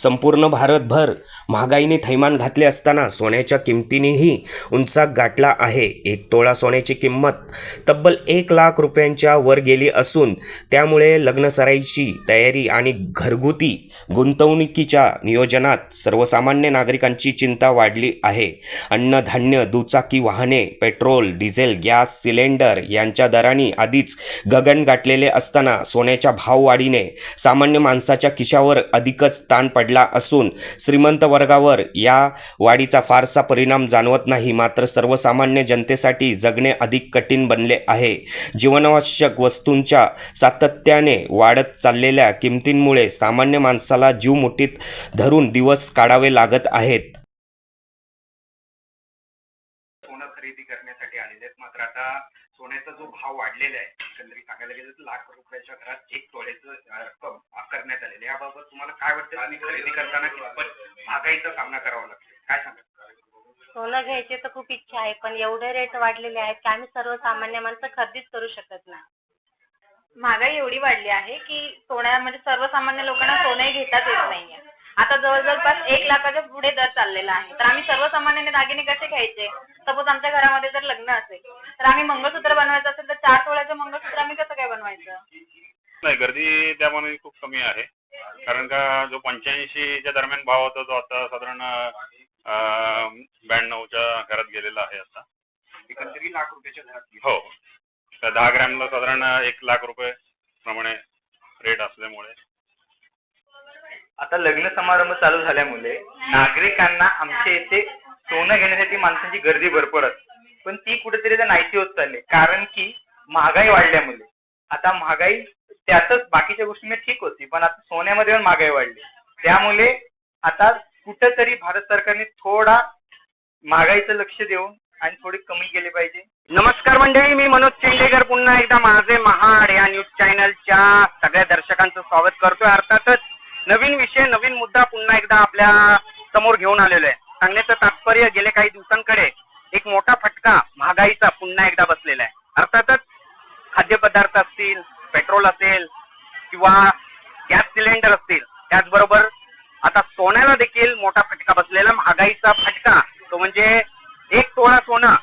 संपूर्ण भारतभर महागाईने थैमान घातले असताना सोन्याच्या किमतीनेही उंचाक गाठला आहे. एक तोळा सोन्याची किंमत तब्बल एक लाख रुपयांच्या वर गेली असून त्यामुळे लग्नसराईची तयारी आणि घरगुती गुंतवणुकीच्या नियोजनात सर्वसामान्य नागरिकांची चिंता वाढली आहे. अन्नधान्य दुचाकी वाहने पेट्रोल डिझेल गॅस सिलेंडर यांच्या दरांनी आधीच गगन गाठलेले असताना सोन्याच्या भाववाढीने सामान्य माणसाच्या खिशावर अधिकच ताण पडला असून श्रीमंत वर्गावर या वाढीचा फारसा परिणाम जाणवत नाही. मात्र सर्वसामान्य जनतेसाठी जगणे अधिक कठीण बनले आहे. जीवनावश्यक वस्तूंच्या सातत्याने वाढत चाललेल्या किमतींमुळे सामान्य माणसाला जीव मुठीत धरून दिवस काढावे लागत आहेत. खरेदी करण्यासाठी आलेले आहेत. मात्र आता सोन्याचा जो भाव वाढलेला आहे एकंदरीत सांगायला गेलं तर लाख रुपयाच्या घरात एक तोळ्याचं रक्कम आकारण्यात आलेली आहे. याबाबत तुम्हाला काय वाटतं? आणि खरेदी करताना कितपत महागाईचा सामना करावा लागतो? काय सांगा सोनं घ्यायची तर खूप इच्छा आहे पण एवढे रेट वाढलेले आहेत की आम्ही सर्वसामान्य माणसं खरेदीच करू शकत नाही. महागाई एवढी वाढली आहे की सोन्या म्हणजे सर्वसामान्य लोकांना सोने घेताच येत नाहीये. आता जवळजवळ पास एक लाखाच्या पुढे दर चाललेला आहे. तर आम्ही सर्वसामान्याने दागिने कसे घ्यायचे? सपोज आमच्या घरामध्ये जर लग्न असेल तर आम्ही मंगळसूत्र बनवायचं असेल तर चार तोळ्याचं मंगळसूत्र आम्ही कसं काय बनवायचं? नाही गर्दी त्यामध्ये खूप कमी आहे. कारण का जो पंच्याऐंशीच्या दरम्यान भाव होता तो आता साधारण अं, ब्याण्णवच्या घरात गेलेला आहे आता. एकंदरीत लाख रुपयाच्या घरात हो. तर दहा ग्रॅमला साधारण एक लाख रुपये प्रमाणे रेट असल्यामुळे. आता लग्न समारंभ चालू झाल्यामुळे नागरिकांना आमच्या इथे सोनं घेण्यासाठी माणसांची गर्दी भरपूर असते. पण ती कुठेतरी आता नाहीशी होत चालली कारण की महागाई वाढल्यामुळे. आता महागाई त्यातच बाकीच्या गोष्टी ठीक होती पण आता सोन्यामध्ये पण महागाई वाढली. त्यामुळे आता कुठेतरी भारत सरकारने थोडा महागाईचं लक्ष देऊन आणि थोडी कमी केली पाहिजे. नमस्कार मंडळी मी मनोज चेंडेकर. पुन्हा एकदा माझे महाड या न्यूज चॅनलच्या सगळ्या दर्शकांचं स्वागत करतोय. अर्थातच नवीन विषय नवीन मुद्दा पुन्हा एकदा आपल्यासमोर घेऊन आलेलो आहे. सांगण्याचं तात्पर्य गेले काही दिवसांकडे एक मोठा फटका महागाईचा पुन्हा एकदा बसलेला आहे. अर्थातच खाद्यपदार्थ असतील पेट्रोल असेल किंवा गॅस सिलेंडर असतील त्याचबरोबर आता सोन्याला देखील मोठा फटका बसलेला महागाईचा फटका. तो म्हणजे एक तोळा सोनं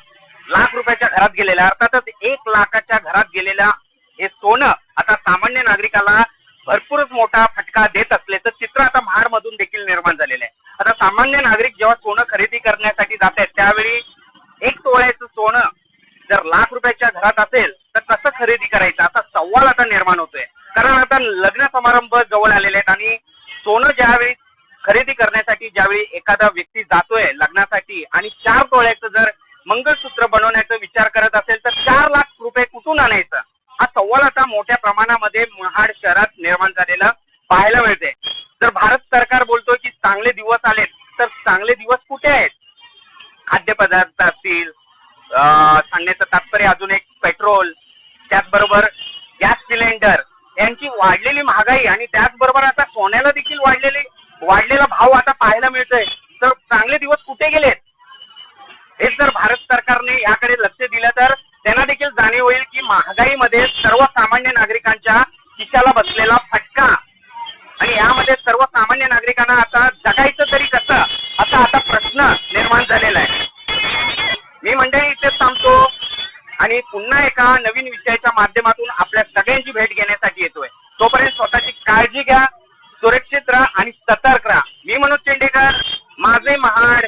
लाख रुपयाच्या घरात गेलेला आहे. अर्थातच एक लाखाच्या घरात गेलेलं हे सोनं आता सामान्य नागरिकाला भरपूरच मोठा फटका देत असल्याचं चित्र आता महाडमधून देखील निर्माण झालेलं आहे. आता सामान्य नागरिक जेव्हा सोनं खरेदी करण्यासाठी जात आहेत त्यावेळी एक तोळ्याचं सोनं जर लाख रुपयाच्या घरात असेल तर कसं खरेदी करायचं? असा सवाल आता निर्माण होतोय. कारण आता लग्न समारंभ जवळ आलेले आहेत आणि सोनं ज्यावेळी खरेदी करण्यासाठी ज्यावेळी एखादा व्यक्ती जातोय लग्नासाठी आणि चार तोळ्याचं जर मंगळसूत्र बनवण्याचा विचार करत असेल तर चार लाख रुपये कुठून आणायचं? हा सवाल आता मोठ्या प्रमाणामध्ये महाड शहरात निर्माण झालेला पाहायला मिळते जर भारत सरकार बोलतोय की चांगले दिवस आलेत तर चांगले दिवस कुठे आहेत? खाद्यपदार्थ असतील सांगण्याचं तात्पर्य अजून एक पेट्रोल त्याचबरोबर गॅस सिलेंडर. यांची वाढलेली महागाई आणि त्याचबरोबर आता सोन्याला देखील वाढलेली वाढलेला भाव आता पाहायला मिळतोय. तर चांगले दिवस कुठे गेलेत? हेच जर भारत सरकारने याकडे लक्ष दिलं तर त्यांना देखील जाणीव होईल की महागाईमध्ये सर्वसामान्य नागरिकांच्या खिशाला बसलेला फटका. आणि यामध्ये सर्वसामान्य नागरिकांना आता पुन्हा एका नवीन विषयाच्या माध्यमातून आपल्या सगळ्यांची भेट घेण्यासाठी येतोय. तोपर्यंत स्वतःची काळजी घ्या सुरक्षित राहा आणि सतर्क राहा. मी मनोज चेंडेकर माझे महाड.